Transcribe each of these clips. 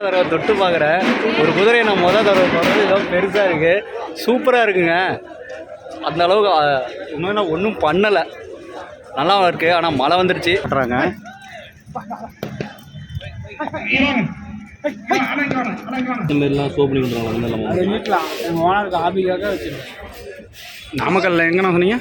தடவை தொட்டு பார்க்குறேன் ஒரு குதிரையை நான் முதல் தடவை தொடர்ந்து ஏதோ பெருசாக இருக்குது சூப்பராக இருக்குங்க. அந்த அளவுக்கு இன்னும் நான் ஒன்றும் பண்ணலை. நல்லா இருக்குது ஆனால் மழை வந்துருச்சு. பண்ணுறாங்க இந்த மாதிரிலாம் சோப் பண்ணி விட்றாங்க அந்த இல்லாமல் அது வீட்டில் எங்கள் ஓனருக்கு ஹாபிக்காக வச்சுருக்கேன். நாமக்கல்ல எங்கண்ணா சொன்னீங்க?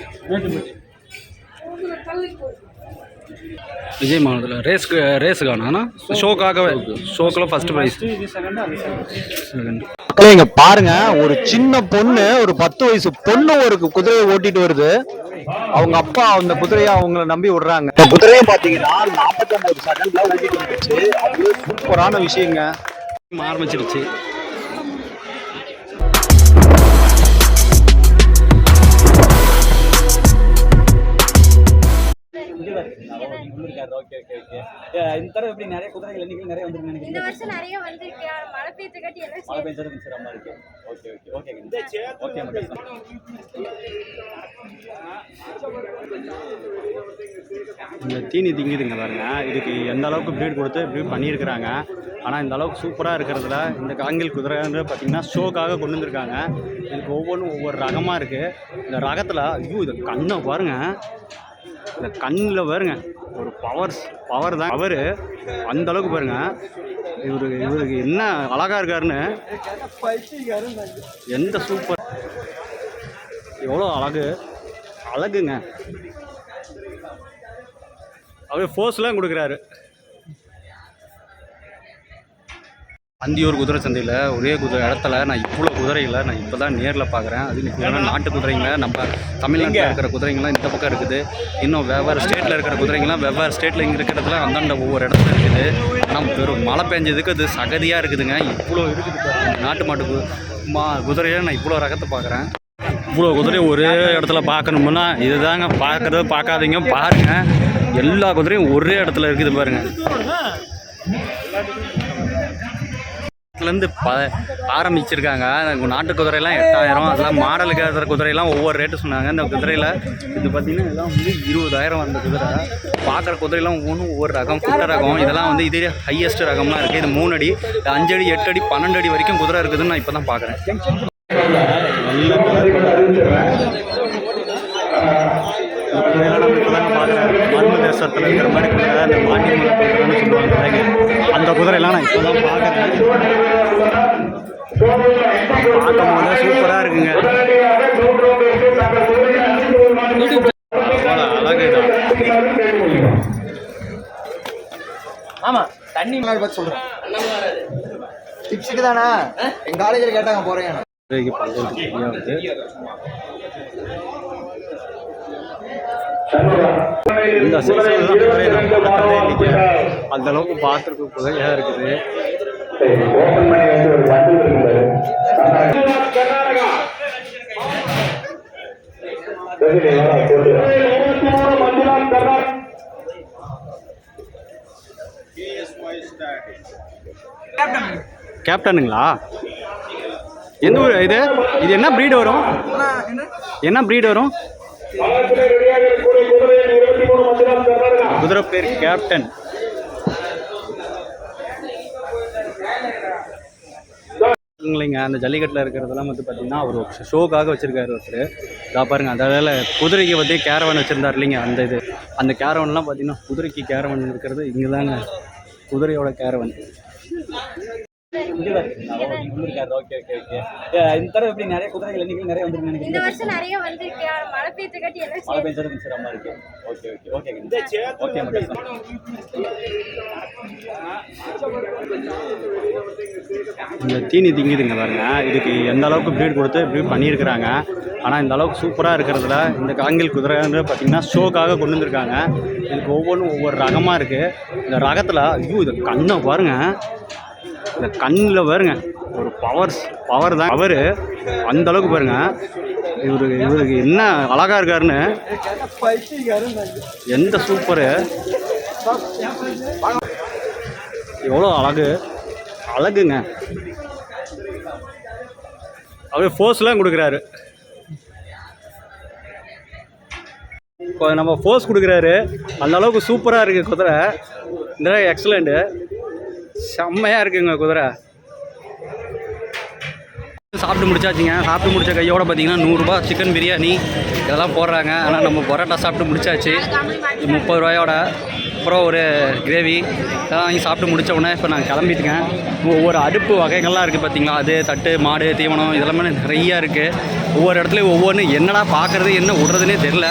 விஜய் மாவட்டத்தில் ரேஸ்க்கு ரேஸுக்கானா ஷோக்காகவே ஷோக்கில் ஃபஸ்ட்டு ப்ரைஸ் செகண்ட் இங்க பாருங்க ஒரு சின்ன பொண்ணு ஒரு பத்து வயசு பொண்ணு ஒரு குதிரையை ஓட்டிட்டு வருது. அவங்க அப்பா அந்த குதிரையை அவங்கள நம்பி விடுறாங்க. இந்த குதிரையை பாத்தீங்கன்னா நாற்பத்தி ஒன்பது செகண்ட்ல ஓட்டிட்டு வந்துச்சு அது சூப்பரான விஷயங்க. ஆரம்பிச்சிருச்சு. இந்த தடவை எப்படி நிறைய குதிரைகள் எண்ணிக்கை நிறைய வந்துருக்கு இந்த வருஷம் நிறைய வந்திருக்கு. மழை பெய்ஞ்ச காட்டி எல்லாம் மழை பெஞ்சது கொஞ்சம் சிரமமா இருக்கு. ஓகே ஓகே ஓகே ஓகே இந்த தீனி திங்குதுங்க பாருங்க. இதுக்கு எந்த அளவுக்கு ப்ரீட் கொடுத்து ப்ரீட் பண்ணியிருக்கிறாங்க. ஆனால் இந்த அளவுக்கு சூப்பராக இருக்கிறதுல இந்த காங்கில் குதிரைன்னு பார்த்தீங்கன்னா ஷோக்காக கொண்டு வந்திருக்காங்க. இதுக்கு ஒவ்வொன்றும் ஒவ்வொரு ரகமாக இருக்குது இந்த ரகத்தில் ஐயோ இது கண்ணை பாருங்க. இந்த கண்ணில் பாருங்க. ஒரு பவர் பவர் தான். அவர் அந்த அளவுக்கு பாருங்க. இவரு இவருக்கு என்ன அழகா இருக்காருன்னு எந்த சூப்பர் எவ்வளோ அழகு. அழகுங்க. அப்படியே ஃபோர்ஸ்லாம் கொடுக்குறாரு. அந்தியூர் குதிரை சந்தையில் ஒரே குதிரை இடத்துல நான் இவ்வளோ குதிரைகளை நான் இப்போ தான் நேரில் பார்க்குறேன் அது முக்கியமான நாட்டு குதிரைங்கள நம்ம தமிழ்நாட்டில் இருக்கிற குதிரைங்களாம் இந்த பக்கம் இருக்குது. இன்னும் வெவ்வேறு ஸ்டேட்டில் இருக்கிற குதிரைங்களாம் வெவ்வேறு ஸ்டேட்டில் இங்கே இருக்கிறதுல அந்தாண்ட ஒவ்வொரு இடத்துல இருக்குது. ஆனால் வெறும் மழை பெஞ்சதுக்கு அது சகதியாக இருக்குதுங்க. இவ்வளோ இருக்குது. நாட்டு மாட்டு மா குதிரையை நான் இவ்வளோ ரகத்தை பார்க்குறேன் இவ்வளோ குதிரையை ஒரே இடத்துல பார்க்கணும்னா இதுதாங்க. பார்க்கறது பார்க்காதீங்க பாருங்க. எல்லா குதிரையும் ஒரே இடத்துல இருக்குது பாருங்க. இருந்து ப ஆரம்பிச்சிருக்காங்க. நாட்டு குதிரையெல்லாம் எட்டாயிரம் அதெல்லாம் மாடலுக்கு இருக்கிற குதிரையெல்லாம் ஒவ்வொரு ரேட்டு சொன்னாங்க. இந்த குதிரையில் இது பார்த்தீங்கன்னா இதெல்லாம் வந்து இருபதாயிரம் அந்த குதிரை. பார்க்குற குதிரையெல்லாம் ஒவ்வொன்றும் ஒவ்வொரு ரகம் குட்டை ரகம். இதெல்லாம் வந்து இதே ஹையஸ்ட் ரகம்லாம் இருக்குது இது மூணு அடி இது அஞ்சு அடி எட்டு அடி பன்னெண்டு அடி வரைக்கும் குதிரை இருக்குதுன்னு நான் இப்போ தான் பார்க்குறேன் மர்ம தேசத்தில் இருக்கிற மாதிரி குதிரை அந்த பாண்டி சொல்லுவாங்க. தான் பார்க்குறேன். பார்க்கும் போது சூப்பராக இருக்குங்க. அவ்வளோ அழகு தான் ஆமா தண்ணி மேல பத்தி சொல்றேன். டிப்ஸுக்கு தானே எங்க காலேஜ்ல கேட்டாங்க போறேன் இந்த சீசன்ல குதிரையை நான் பார்த்ததே இல்லைங்க அந்த அளவுக்கு பார்த்துருக்க குதிரையாக இருக்குது? கேப்டனுங்களா? எந்த ஊர் இது? இது என்ன ப்ரீடு வரும்? என்ன ப்ரீடு வரும்? குதிரை பேர் கேப்டன் இல்லைங்க அந்த ஜல்லிக்கட்டில் இருக்கிறதெல்லாம் வந்து பார்த்தீங்கன்னா அவர் ஷோக்காக வச்சுருக்காரு ஒருத்தர் இதாக பாருங்கள் அதாவது குதிரைக்கு வந்து கேரவன் வச்சுருந்தார் இல்லைங்க அந்த இது. அந்த கேரவன்லாம் பார்த்தீங்கன்னா குதிரைக்கு கேரவன் இருக்கிறது இங்கே தாங்க குதிரையோட கேரவன் ஓகே ஓகே ஓகே. இந்த தடவை எப்படி நிறைய குதிரைகள் எண்ணிக்கை நிறைய வந்துருக்கு இந்த நினைக்கிறீங்க வருஷம் நிறைய வந்திருக்கு. ஆனா மழை பெய்ஞ்ச காட்டி எல்லாம் மழை பெஞ்சது கொஞ்சம் சிரமமா இருக்கு. ஓகே ஓகே ஓகே ஓகே மக்கள் இந்த தீனி திங்குதுங்க பாருங்க. இதுக்கு எந்த அளவுக்கு ப்ரீட் கொடுத்து ப்ரீட் பண்ணியிருக்கிறாங்க. ஆனால் இந்த அளவுக்கு சூப்பராக இருக்கிறதுல இந்த காங்கில் குதிரைன்னு பார்த்தீங்கன்னா ஷோக்காக கொண்டு வந்திருக்காங்க. இதுக்கு ஒவ்வொன்றும் ஒவ்வொரு ரகமாக இருக்குது இந்த ரகத்தில் ஐயோ இது கண்ணை பாருங்க. இந்த கண்ணில் பாருங்க ஒரு பவர்ஸ் பவர் தான். அவர் அந்த அளவுக்கு பாருங்க இவருக்கு இவருக்கு என்ன அழகாக இருக்காருன்னு. எந்த சூப்பரு எவ்வளோ அழகு. அழகுங்க. அப்படியே ஃபோர்ஸ்லாம் கொடுக்குறாரு. இப்போ நம்ம ஃபோர்ஸ் கொடுக்குறாரு. அந்த அளவுக்கு சூப்பராக இருக்குது குதிரை. இந்த எக்ஸலண்ட்டு செம்மையாக இருக்குங்க குதிரை. சாப்பிட்டு முடிச்சாச்சுங்க. சாப்பிட்டு முடிச்ச கையோட பார்த்தீங்கன்னா நூறுரூபா சிக்கன் பிரியாணி இதெல்லாம் போடுறாங்க. ஆனால் நம்ம பரோட்டா சாப்பிட்டு முடிச்சாச்சு. முப்பது ரூபாயோட அப்புறம் ஒரு கிரேவி இதெல்லாம் வாங்கி சாப்பிட்டு முடிச்ச உடனே இப்போ நான் கிளம்பிட்டுங்க. ஒவ்வொரு அடுப்பு வகைகள்லாம் இருக்குது பார்த்தீங்களா அது தட்டு மாடு தீவனம் இதெல்லாமே நிறையா இருக்குது ஒவ்வொரு இடத்துலையும் ஒவ்வொன்று என்னடா பார்க்குறது என்ன விடுறதுனே தெரில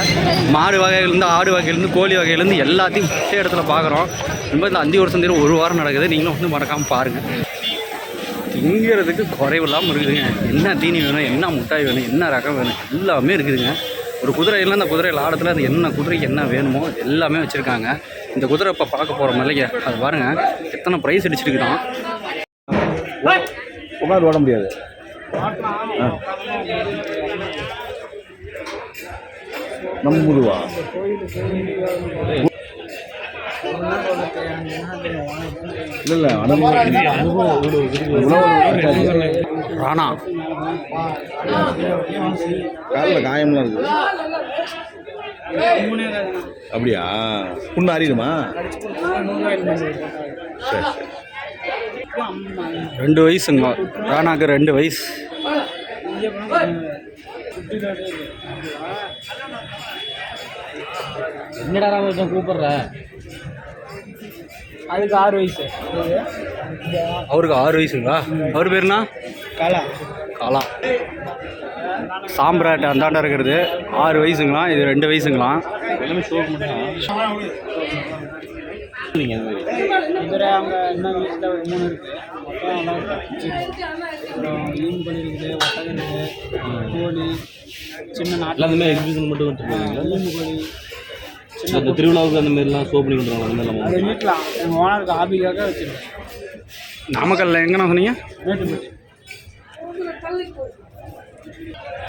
மாடு வகையிலேருந்து ஆடு வகையிலேருந்து கோழி வகையிலேருந்து எல்லாத்தையும் ஒரே இடத்துல பார்க்குறோம் ரொம்ப இந்த அந்தி ஒரு சந்தையில் ஒரு வாரம் நடக்குது. நீங்களும் வந்து மறக்காமல் பாருங்கள் திங்கிறதுக்கு குறைவில்லாமல் இருக்குதுங்க. என்ன தீனி வேணும் என்ன முட்டாய் வேணும் என்ன ரகம் வேணும் எல்லாமே இருக்குதுங்க. ஒரு குதிரையில் அந்த குதிரையில் ஆடத்தில் அந்த என்ன குதிரைக்கு என்ன வேணுமோ எல்லாமே வச்சுருக்காங்க. இந்த குதிரை இப்போ பார்க்க போகிற மலைங்க அது பாருங்கள் எத்தனை ப்ரைஸ் அடிச்சிருக்குதான். உட்காந்து ஓட முடியாது. நம்ம இல்லை இல்லை ராணா. காலில் காயம்லாம் இருக்குது அப்படியா? புண்ணு அறியுமா சரி சரி ரெண்டு வயசுங்க. ராணாக்கு ரெண்டு வயசு. என்னடா ராமகிருஷ்ணன் கூப்பிடுற? அதுக்கு ஆறு வயசு. அவருக்கு ஆறு வயசுங்களா? அவர் பேருனா காலா. காலா. சாம்பிராட்டு அந்தாண்ட இருக்கிறது. ஆறு வயசுங்களாம் இது ரெண்டு வயசுங்களாம் எல்லாமே ஷோக்கு மட்டும் சின்ன மாதிரி எக்ஸிபிஷன் மட்டும் இந்த திருவிழாவுக்கு அந்த மாதிரிலாம் ஷோ பண்ணி கொண்டுருவாங்க அந்த மாதிரிலாம் அது எங்கள் ஓனருக்கு ஆபிக்காக வச்சுருக்கேன் நாமக்கல்ல எங்கண்ணா சொன்னீங்க?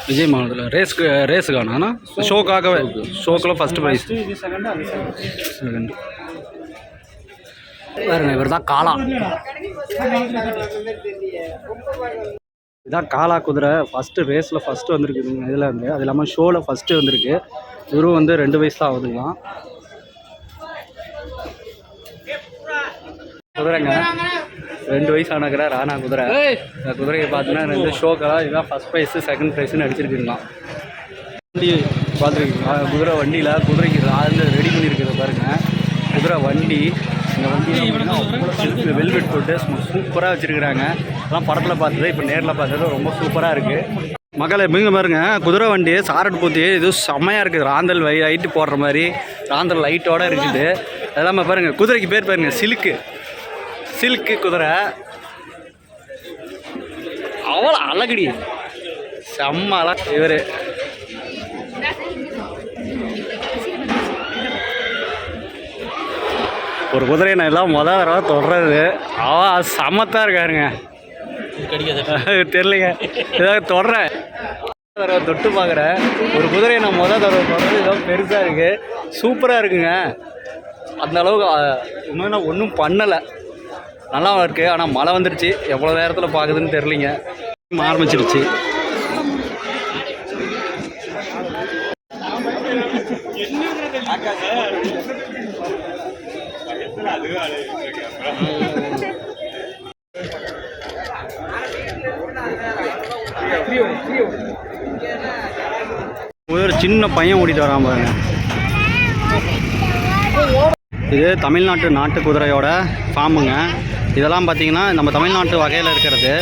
விஜய் மாவட்டத்தில். ரேஸ்க்கு ரேஸுக்கானா ஷோக்காகவே ஷோக்கில் ஃபஸ்ட்டு ப்ரைஸ் செகண்டு அது செகண்ட் பாருங்க இவர் தான் காலா இதான் காலா குதிரை. ஃபஸ்ட்டு ரேஸில் ஃபஸ்ட்டு வந்திருக்குதுங்க. இதில் வந்து அது இல்லாமல் ஷோவில் ஃபஸ்ட்டு வந்திருக்கு. இவரும் வந்து ரெண்டு வயசு தான் ஆகுதுங்களாம் குதிரைங்க. ரெண்டு வயசு ஆனக்கிற ராணா குதிரை. இந்த குதிரையை பார்த்தீங்கன்னா ரெண்டு ஷோக்கெல்லாம் இதுதான் ஃபஸ்ட் ப்ரைஸு செகண்ட் ப்ரைஸ்னு அடிச்சிருக்குங்களாம். வண்டி பார்த்துருக்கீங்களா? குதிரை வண்டியில் குதிரைக்கு ராந்து ரெடி பண்ணியிருக்கிறது பாருங்க. குதிரை வண்டி இந்த வண்டி வெல்வெட் போட்டு சூப்பராக வச்சுருக்குறாங்க. அதெல்லாம் படத்தில் பார்த்தது இப்போ நேரில் பார்த்தது ரொம்ப சூப்பராக இருக்குது மக்களை மீங்க பாருங்க. குதிரை வண்டி சாரட் பூத்தி இது செம்மையாக இருக்குது. ராந்தல் வை லைட்டு போடுற மாதிரி. ராந்தல் லைட்டோட இருக்குது. அதெல்லாம பாருங்க குதிரைக்கு பேர் பாருங்க சிலுக்கு. சில்க்கு குதிரை. அவ்வளோ அழகடி. செம்ம அழ இவர். ஒரு குதிரையை நான் எல்லாம் மொதல் தடவை தொடர்றது அவ சமத்தாக இருக்காருங்க. தெரியலைங்க. ஏதாவது தொடறேன். தடவை தொட்டு பார்க்குறேன். ஒரு குதிரையை நான் மொதல் தடவை தொடர்றது ஏதோ பெருசாக இருக்குது சூப்பராக இருக்குங்க. அந்த அளவுக்கு இன்னும் நான் ஒன்றும் பண்ணலை. நல்லா இருக்குது ஆனால் மழை வந்துருச்சு. எவ்வளோ நேரத்தில் பார்க்குதுன்னு தெரிலிங்க ஆரம்பிச்சிருச்சு. ஒரு சின்ன பையன் ஓடிட்டு வரான் பாருங்க. இது தமிழ்நாட்டு நாட்டு குதிரையோட ஃபார்முங்க. இதெல்லாம் பார்த்தீங்கன்னா நம்ம தமிழ்நாட்டு வகையில் இருக்கிறது.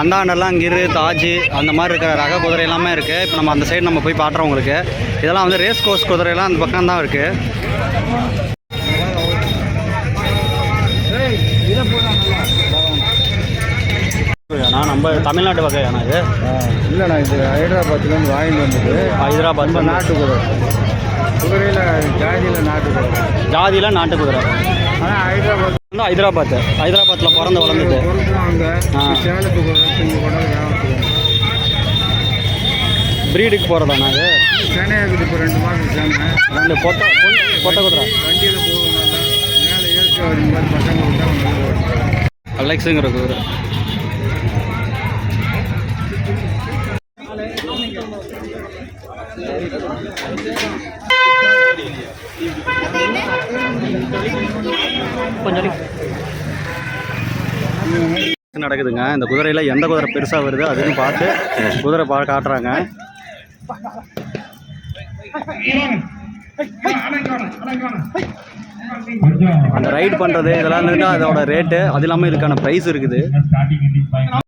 அந்தாண்டெல்லாம் கிரு தாஜ் அந்த மாதிரி இருக்கிற ரக குதிரை எல்லாமே இருக்குது இப்போ நம்ம அந்த சைடு நம்ம போய் பாட்டுறோம் உங்களுக்கு. இதெல்லாம் வந்து ரேஸ் கோர்ஸ் குதிரையெல்லாம் அந்த பக்கம் தான் இருக்குது நான் நம்ம தமிழ்நாட்டு வகையானா இது. இல்லைண்ணா இது ஹைதராபாத்லேருந்து வாங்கிட்டு வந்தது. ஹைதராபாத் நம்ம நாட்டு குதிரை குதிரையில் ஜாதியில் நாட்டு குதிரை ஜாதியில் நாட்டு குதிரை ஆனால் ஹைதராபாத் வந்து ஹைதராபாத். ஹைதராபாத்தில் பிறந்து வளர்ந்தது கிராமத்துக்கு ப்ரீடுக்கு போகிறதாண்ணா அது சென்னையாக்குது இப்போ ரெண்டு மாதம் சேர்ந்தேன். ரெண்டு பொட்ட பொட்டை குதிரை. வண்டியில் போகிறதுனால மேலே வரும் மாதிரி பசங்க அலெக்ஸுங்கிற குதிரை. கொஞ்சம் நடக்குதுங்க? இந்த குதிரையில் எந்த குதிரை பெருசாக வருது அதுன்னு பார்த்து குதிரை பா காட்டுறாங்க. அந்த ரைட் பண்ணுறது இதெல்லாம் இருந்துட்டு அதோட ரேட்டு அது இல்லாமல் இதுக்கான ப்ரைஸ் இருக்குது.